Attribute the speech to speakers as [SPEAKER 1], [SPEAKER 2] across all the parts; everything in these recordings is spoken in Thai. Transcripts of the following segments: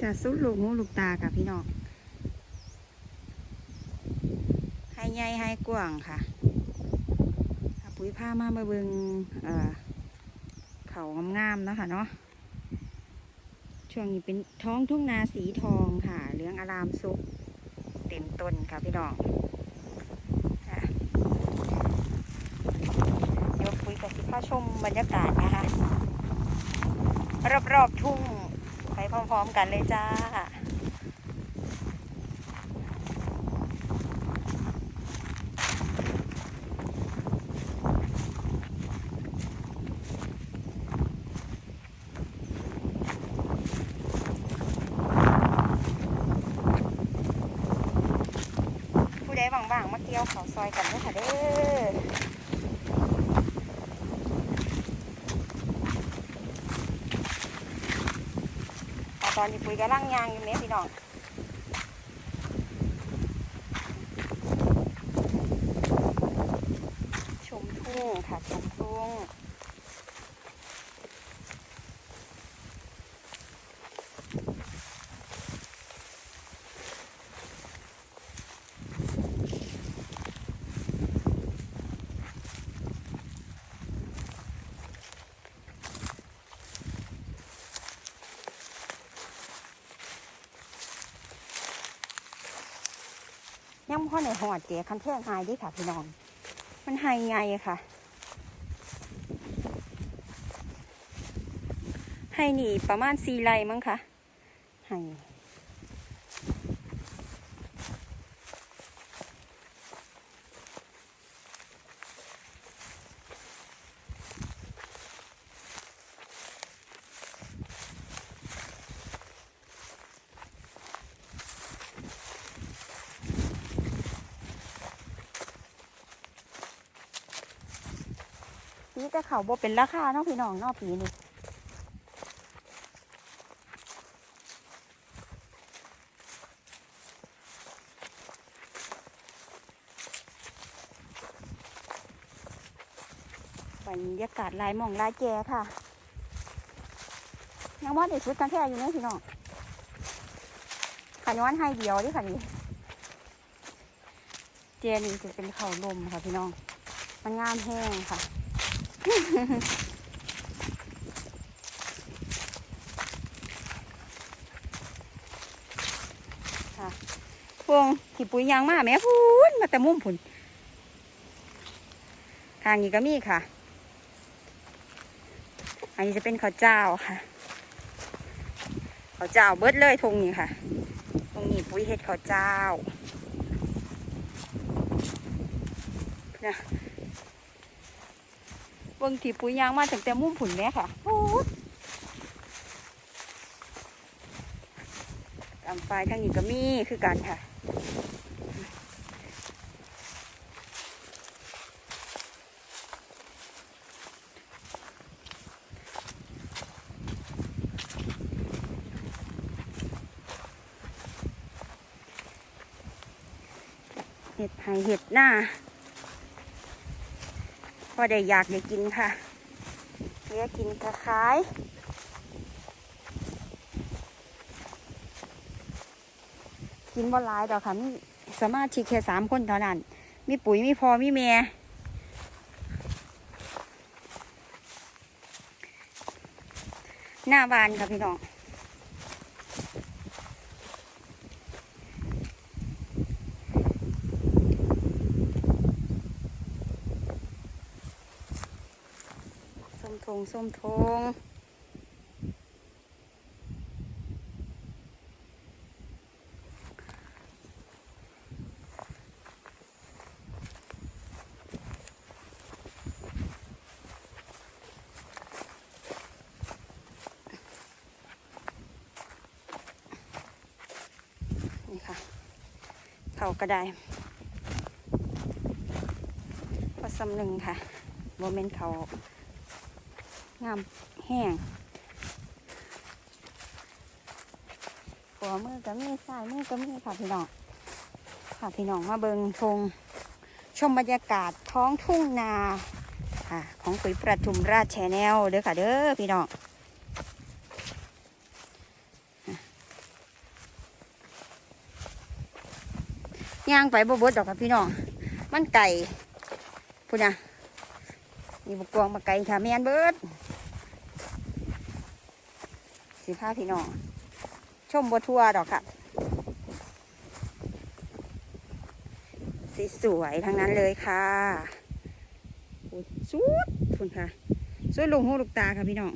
[SPEAKER 1] จะสุดลูกหูลูกตาค่ะพี่น้องให้ใหญ่ให้กว้างค่ะปุ๋ยผ้ามามาเบิงเอ่อเขางามๆนะค่ะเนาะช่วงนี้เป็นท้องทุ่งนาสีทองค่ะ เหลืองอารามสุกเต็มต้นค่ะพี่น้องยวปุ๋ยกับสิพาชมบรรยากาศนะคะ รอบๆทุ่ง ไปพร้อมๆกันเลยจ้า ผู้ใดว่างๆมาเที่ยวเขาซอยกันด้วยค่ะเด้อ อนนี้ปุ๋ยกำลังยางอยู่เนี่ยพี่น้องชมทุ่งค่ะชมทุ่งยังพ่ อดเจ๊คันแท่งหายเดิค่ะพี่น้อง มันหายไงค่ะให้นี่ประมาณสี่ไร่มั้งคะให้ แต่เขาบ่เป็นราคาเนาะพี่น้องเนอกปีนี้บรรยากาศลายมองลายแจค่ะยังว่าเด็กชุดกันแท้อยู่เนี่ยพี่น้องขันย้อนให้เดียวดิค่ะนี่เจนี่จะเป็นเขาลมค่ะพี่น้อง มันงามแห้งค่ะ พวงขี่ปุ๋ยยางมาแม่พูนมาแต่มุมผุนทางนี้ก็มีค่ะ อันนี้จะเป็นข้าวเจ้าค่ะข้าวเจ้าเบิดเลยทงนี้ค่ะตรงนี้ปุ๋ยเห็ดข้าวเจ้านะ เบิ่งทีปุ๋ยยางมาตั้งแต่มุมผุนแม่ค่ะตามไฟทางนี้ก็มีคือกันค่ะเห็ดไห่เห็ดหน้า อได้อยากได้กินค่ะเหลือกินกระขายกินบ่หลายดอกค่ะมีสามารถชิกแค่สามคนเท่านั้น มีปุ๋ยมีพอมีเมียหน้าบานค่ะพี่น้อง ส้มทงส้มทงนี่ค่ะเขาก็ได้พอสำหนึ่งค่ะโมเมนต์เขา งามแห้งหัวมือกับมีสายมือกับมีค่ะพี่น้องค่ะพี่น้องมาเบิงทงชมบรรยากาศท้องทุ่งนาค่ะของปุ๋ยประทุมราชแชนแนลเด้อค่ะเด้อพี่น้องย่างไปบ่บดอกค่ะพี่น้องมันไก่พูดนะมีบุกวงมาไก่ค่ะแมนเบิร์ด สิพาพี่น้องชมบัวทัวดอกค่ะสีสวยทั้งนั้นเลยค่ะโอ้ยสุดคุณค่ะสวยลงหูลูกตาค่ะพี่น้อง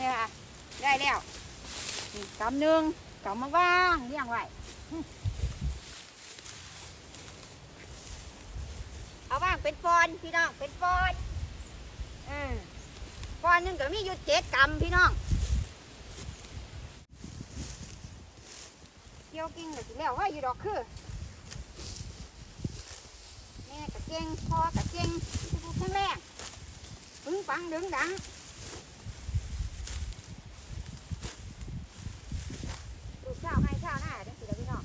[SPEAKER 1] นี่ค่ะได้แล้วกำหนึ่งกำมาว่างเลี้ยงไว้เอาว่างเป็นฟอนพี่น้องเป็นฟอนเออฟอนหนึ่งก็มีอยู่เจ็ดกำพี่น้องเกี่ยวกิ่งก็สิแล้วว่าอยู่ดอกคือแม่กะเก่งพ่อกะเก่งทุกแข็งแรงปึ้งปังดึงดัง ลูกเช้าให้เช้าหน้าเด้อสิเด้อพี่น้อง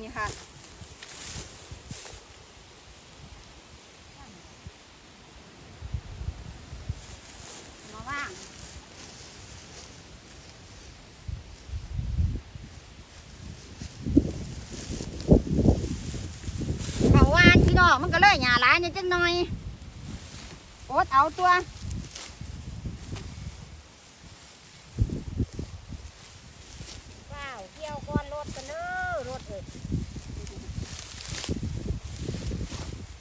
[SPEAKER 1] นี่ค่ะ มาว่าง เขาวานพี่น้ องมันก็เลยหยาหลายนิดจังหน่อยโอดเอาตัวว้าวเที่ยวก่อนรถกันเด้อรถเอ้ย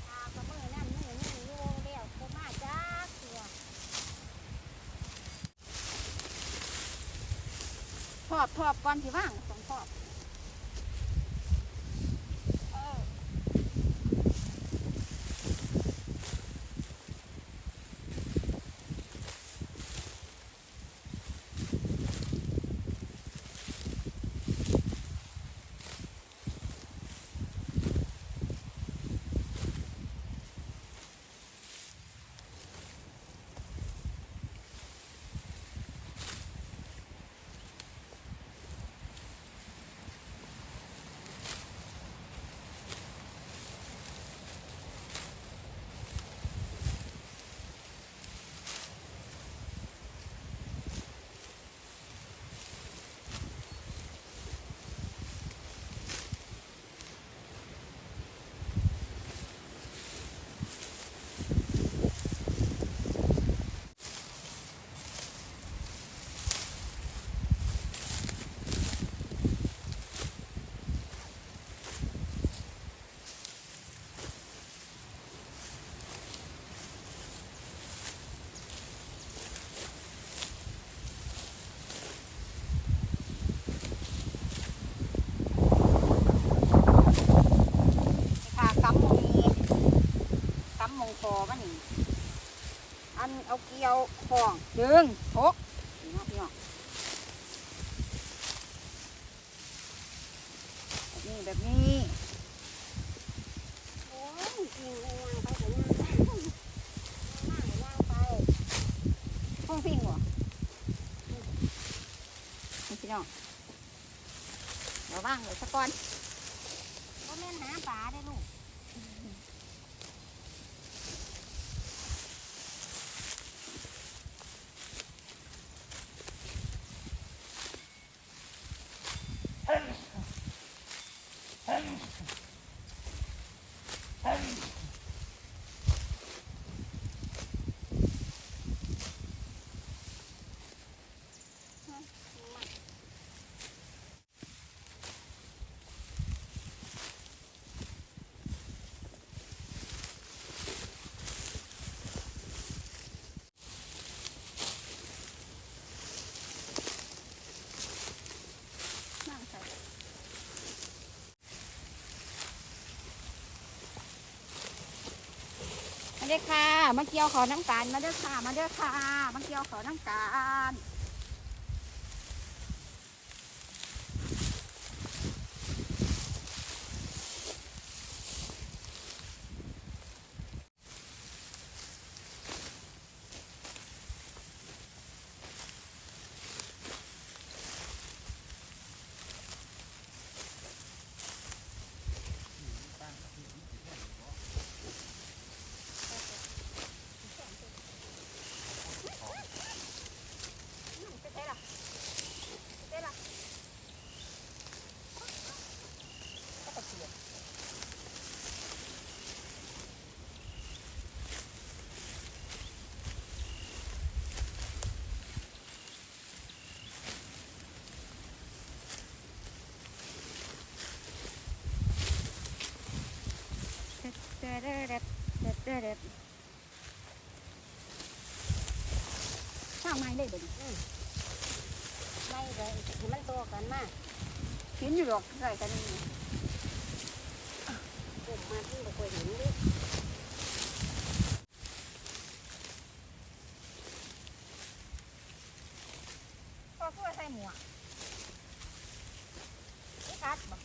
[SPEAKER 1] ตาก็มือนั่นมือนี่อยู่แล้วบ่มาจักตัวพอบพอบก่อนที่ว่า อันเอาเกี่ยวของดึงพกนี่นะพี่น้องแบบนี้แบบนี้
[SPEAKER 2] โอ้ยจริงเลยย่างไปก็ย่างไปย่างก็ย่างไป
[SPEAKER 1] ห้องพิงบ่นี่พี่น้องเราว่างเลยสักก่อน
[SPEAKER 2] บ่แม่นหาปลาได้อลูก
[SPEAKER 1] นั่งใส่มาเด้อค่ะ มาเกี่ยวขอน้ำตาลมาเด้อค่ะ มาเด้อค่ะ มาเกี่ยวขอน้ำตาล เด็ดเด็ดเด็ดเด็ดเด็ดข้าวไม้เลยเดี๋ยวนี้
[SPEAKER 2] ไม่เลยให้มันโตกันมาก
[SPEAKER 1] เห็นอยู่หรอกใส่กันนี่
[SPEAKER 2] ปลูกมาที่บ่เคยเห็นดิ
[SPEAKER 1] คือใส่หมวกนี่คัดบ่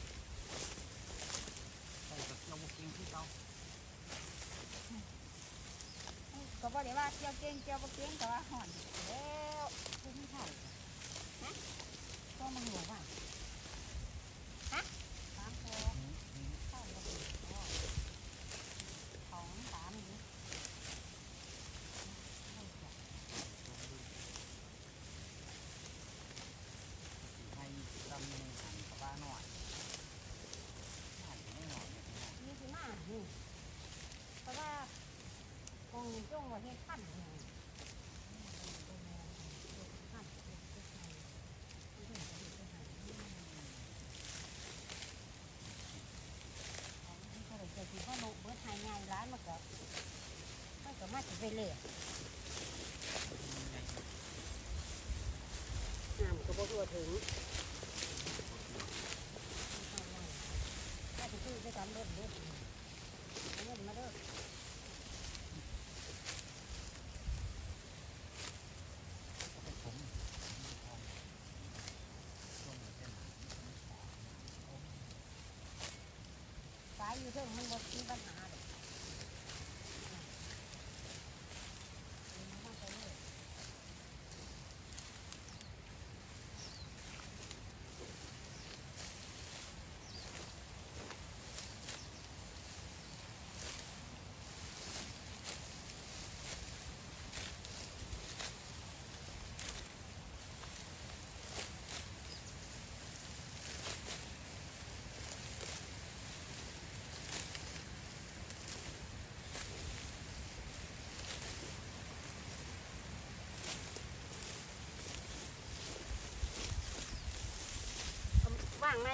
[SPEAKER 1] ก็บอกเลยว่าเจียวเก่งเจียวบ่เก่งแต่ว่าห่อนแล้วคุณไม่ใช่นะก็มึงหนูว่าฮะสามโคเข้าบ่ถึงพ่อของสามนี้
[SPEAKER 3] ให้ดำเนินหันกับบ้านหน่อยหันไม่หน่อยเนี่ยนะ
[SPEAKER 2] นี่สิมานี่เพราะว่าคงจงว่าเฮ็ดขั้นนี่ขั้นก็เลยเกิด ที่พ่อโนเบิร์ดหายง่ายร้านมันก็มันก็มาสิไปเลยน้ำก็บ่ทั่วถึงถ้าจะซื้อไปทำรถเด้อเอาเงินมาเด้อ
[SPEAKER 3] ผมช่วงเส้น
[SPEAKER 2] สายอยู่เทิงมันบ่มีปัญหาดอกเอามาไปเลย ว่าง ไหม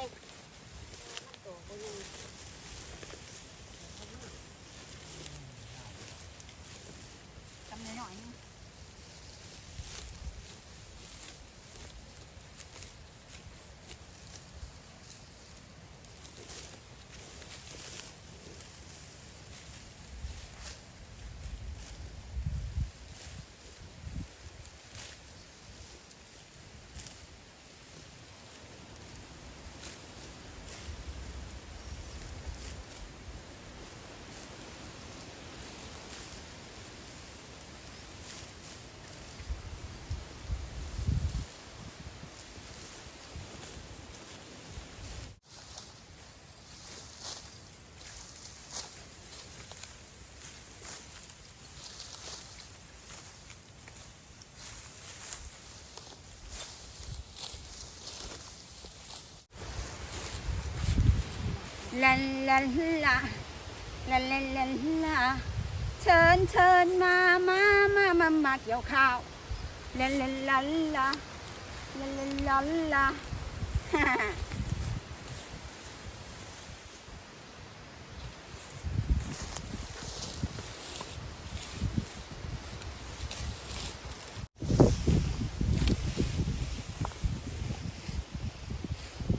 [SPEAKER 1] ลาลาลาลาลาลาลาเชิญเชิญมามามามามาเกี่ยวข้าวลาลาลาลาลาลาลาลา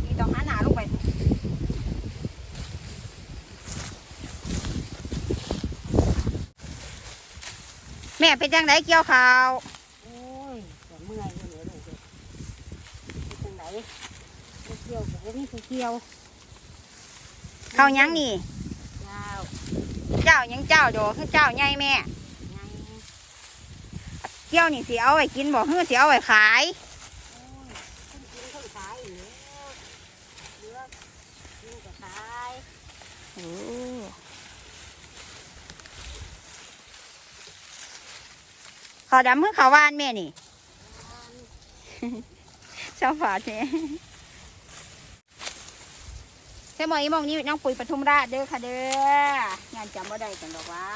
[SPEAKER 1] นี่ต้องหาหนาลงไป แม่ เป็นจังไดเกี่ยวข้าว
[SPEAKER 2] โอ้ยแต่เมื่อยอยู่เหลือเลยเด็กเป็นจังไหนผู้เกี่ยวกับว่มีผู้เกี่ยว
[SPEAKER 1] ข้าวหยังนี่
[SPEAKER 2] เจ้า
[SPEAKER 1] เจ้าหยังเจ้าโดคือเจ้าใหญ่แม่
[SPEAKER 2] ไง
[SPEAKER 1] เกี่ยวนี่สิเอาไว้กินบ่ฮือสิเอาไว้ขาย
[SPEAKER 2] โอ้ยคนกินคนขายอยู่แล้วเหลือกินกับขาย
[SPEAKER 1] โอ้ ข้าดำมือขาวานแม่นี่ชาวฝาเจ๊ใช่หมอีมองนี้น้องปุ๋ยปทุมราชเด้อค่ะเด้องานจำบ่ได้กันหรอกว่า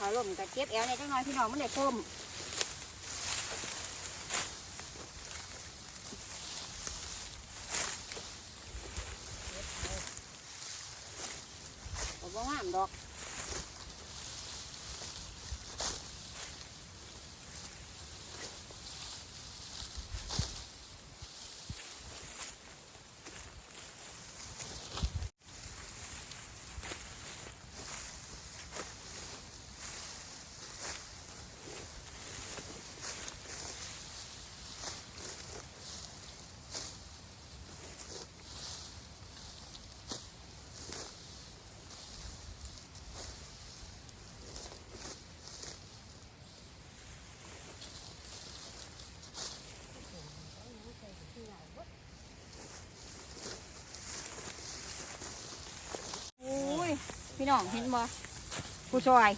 [SPEAKER 1] ขาลมกับเจ็บแอลในจังน้อยพี่น้องมันเลยคมผมว่างามดอก พี่น้องเห็นบ่ผู้ช่วย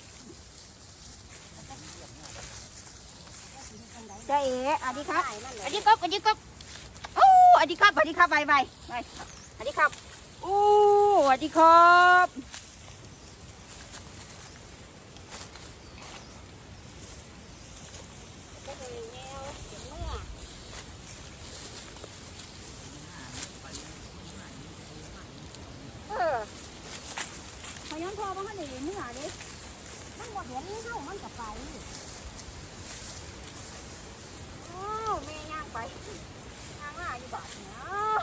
[SPEAKER 1] เจ๊เอ๋อันนี้ครับอันนี้ครับอันนี้ครับโอ้อันนี้ครับอันนี้ครับไปไปไปอันนี้ครับโอ้อันนี้ครับ
[SPEAKER 2] เอ
[SPEAKER 1] อ ย้อนพอบ้างกันเลยนี่หนาดิ
[SPEAKER 2] มันหมดเห็นเข้ามันกับไป
[SPEAKER 1] โอ้แม่ย่างไปย่างมาอยู่บาทเนาะ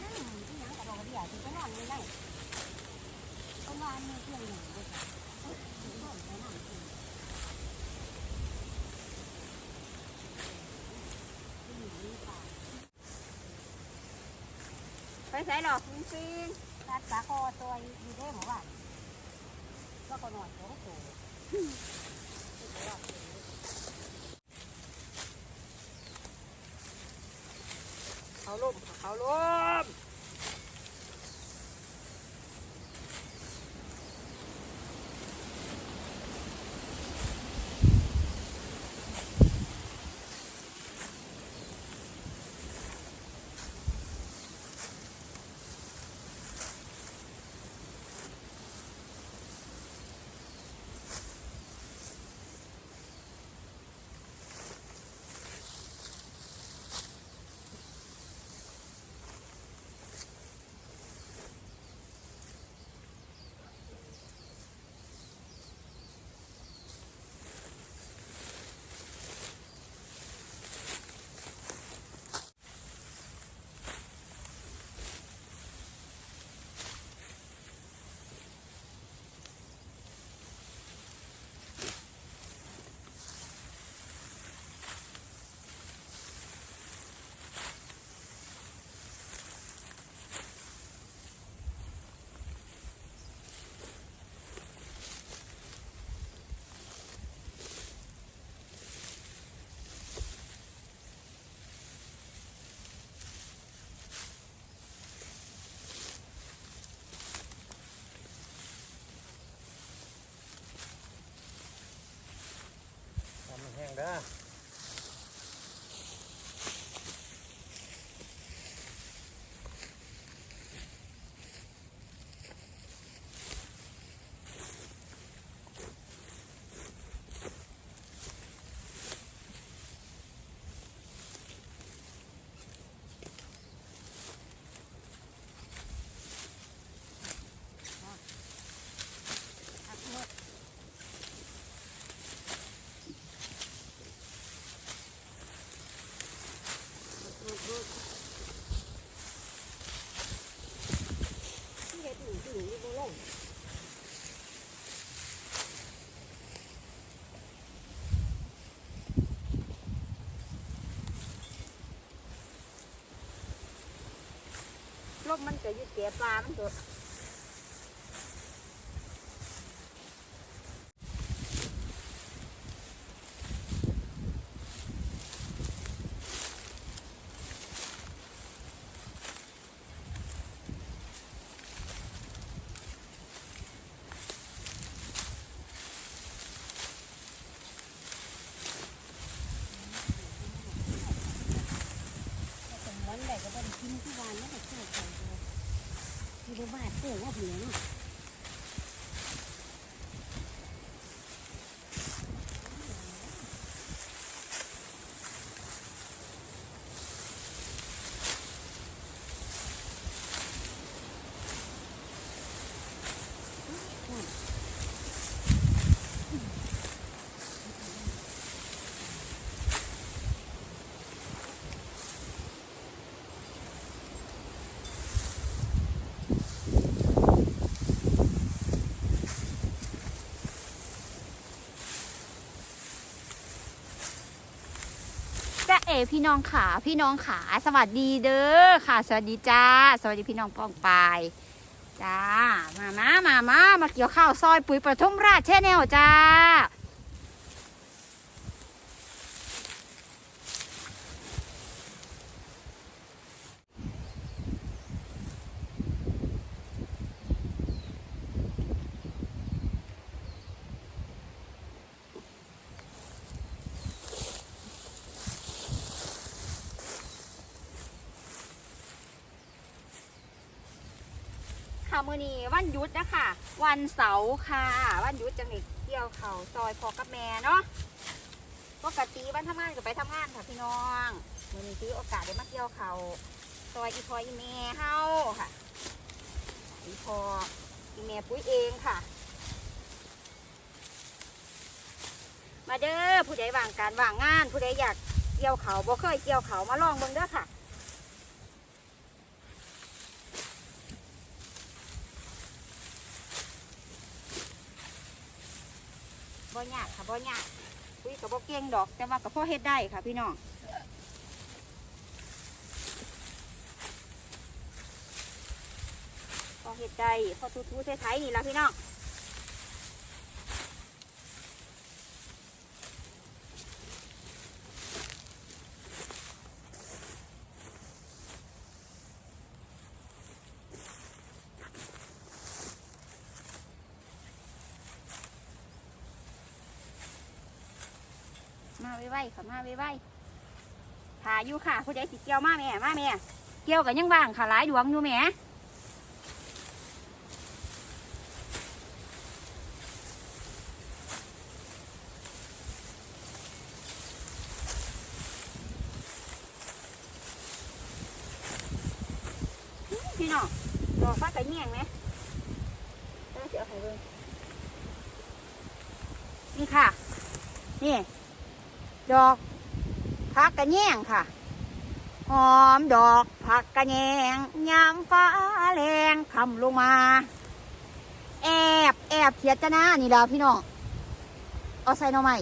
[SPEAKER 2] นั่นที่ยังกระดดเดี่ยที่ไปนอนนี่ได้ประมาณนี้เพียงหนึ่งเลยค่ะถึงนอนไปนั่ง
[SPEAKER 1] ไปใส่หรอกจริง
[SPEAKER 2] นัดสาคอตัวอยู่ได้หมอว่าก็ก็นอนโอ้โห
[SPEAKER 1] ๆเขาล้มเขาล้ม
[SPEAKER 2] มมันก็อยู่แก่ปลามันก็ ก็บ่ได้กินที่วานนี่ก็เชื่อใจเลยที่บ่บาดเสื้อว่าเหียง
[SPEAKER 1] พี่น้องขาพี่น้องขาสวัสดีเด้อค่ะ สวัสดีจ้า สวัสดีพี่น้องป้องปายจ้ามามามามามาเกี่ยวข้าวซอยปุ๋ยประทุมราชแช่แนวจ้า ค่ะมือนี้วันหยุดนะคะ วันเสาร์ค่ะ วันหยุดจังหนิเกี่ยวเขาซอยพอกับแม่เนาะปกติวันทำงานก็ไปทำงานค่ะพี่น้องมือนี้ถือโอกาสได้มาเกี่ยวเขาซอยอีพออีแม่เฮาค่ะ อีพออีแม่ปุ้ยเองค่ะ มาเด้อผู้ใดว่างการว่างงาน ผู้ใดอยากเกี่ยวเขาบ่เคยเกี่ยวเขามาลองเบิ่งเด้อค่ะ บ่ยากค่ะบ่ยากคุยกับบ่เก่งดอก แต่ว่ากับพ่อเฮ็ดได้ค่ะพี่น้องพอเฮ็ดได้พอทูๆไทยๆนี่ละพี่น้อง ไว้ๆค่ะมาไวๆถ่ายอยู่ค่ะผู้ใดสิเกี่ยวมาแม่มาแม่เกี่ยวกันยังว่างค่ะหลายดวงอยู่แม่พี่น้องดอกฟ้าไกระเงี่ยงไหมเออสิเอาให้เบิ่งนี่ค่ะ นี่ ดอกผักกระแยงค่ะ หอมดอกผักกระแยงยามฟ้าแรงคำลงมา แอบแอบเทียดจะหน้านี่ดาพี่น้อง เอาใส่หน่อไม้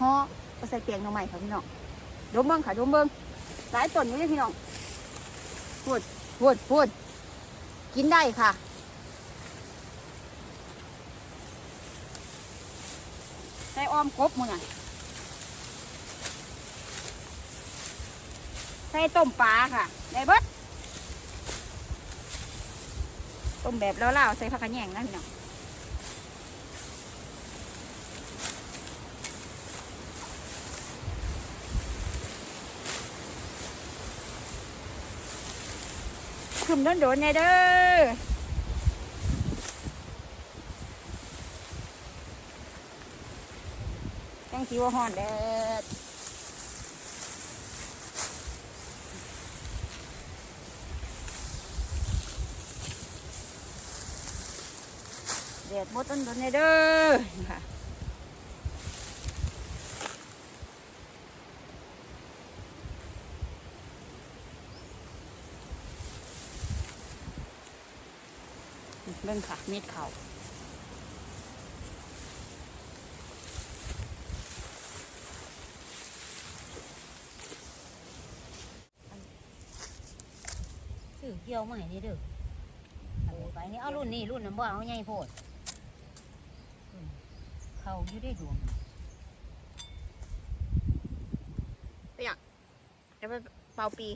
[SPEAKER 1] ฮอเอาใส่เปียงหน่อไม้ค่ะพี่น้องดมเบิ้งค่ะดมเบิ้งหลายต้นอยู่เลยพี่น้องพูดพูดพูดกินได้ค่ะ ใส่อ้อมกบมึงอะใส่ต้มปลาค่ะได้เบิดต้มแบบเล่าๆใส่ผักกระแงนะพี่น้องคุมโดนๆแน่เด้อ สีว่าฮ้อนแดดแดดบดต้นโดนไงเด้อค่ะเบิ่งค่ะเม็ดเขาว
[SPEAKER 2] กี่ยวมาให้นี่เด้อเอาไปนี่เอารุ่นนี้รุ่นนั้นบ่เอาใหญ่โพดอืมเขาอยู่ได้ดวง
[SPEAKER 1] จะไปเป่าปี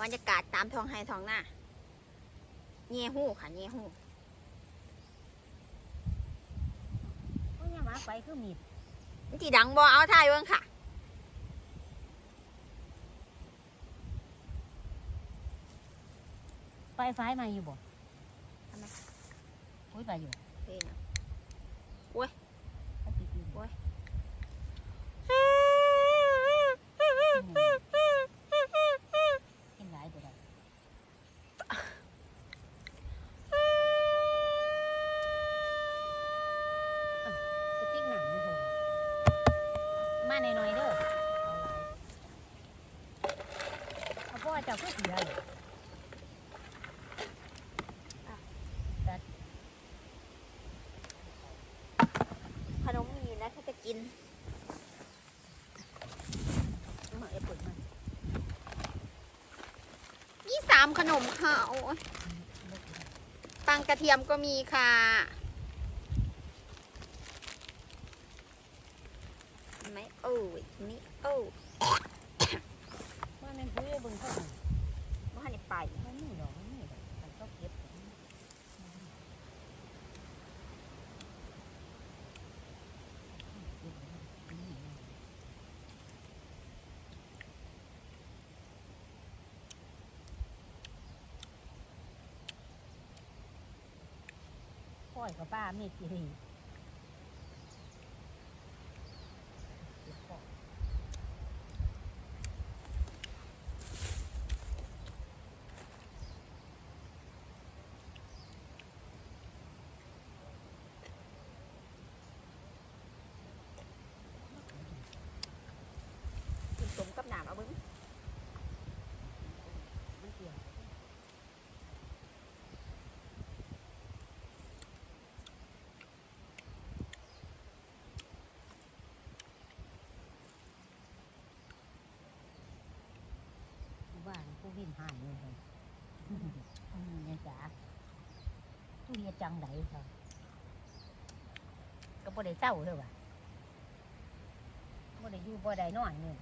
[SPEAKER 1] บรรยากาศตามท้องไห้ท้องหน้าเงียหูค่ะเงียหู
[SPEAKER 2] โอ้ยยังมาไปคือมีด
[SPEAKER 1] มันจีดังบอเอาถ่ายเบิ่งค่ะ
[SPEAKER 2] ไปไฟมาอยู่บ่
[SPEAKER 1] ทำไม
[SPEAKER 2] โอ้ยไปอยู่
[SPEAKER 1] เพลงอะ
[SPEAKER 2] เอาติดอยู่
[SPEAKER 1] โอ้ย
[SPEAKER 2] กินหลายบ่ได้เอ้ากระติกหนังนี่โหมาหน่อยๆเด้อเอาหลายเอาพ่อเจ้าก็เสียเลย
[SPEAKER 1] ขนมมีนะถ้าจะ กิน
[SPEAKER 2] เอามาเอฟเปิดมา
[SPEAKER 1] นี่สามขนมค่ะโอ้ยปังกระเทียมก็มีค่ะเห็นไหมโอ้ยนี่โอ้ย
[SPEAKER 2] ว่าแม่นคุยเบิ่งเขาหน่อย
[SPEAKER 1] ว่าให้ไป
[SPEAKER 2] มันมีดอกมันมีดอกมันก็เก็บพ่อยกับ ป้าเมฆสิรีเก็บของ
[SPEAKER 1] กินสมกับหนามเอาเบิ้ง
[SPEAKER 2] มันเกี่ยว ดินห่ายเลยครับอืมเนี่ยจ๋าตู้เย็นจังไดครับก็บ่ได้เศร้าเลยว่ะบ่ได้อยู่บ่ได้นอนเนี่ย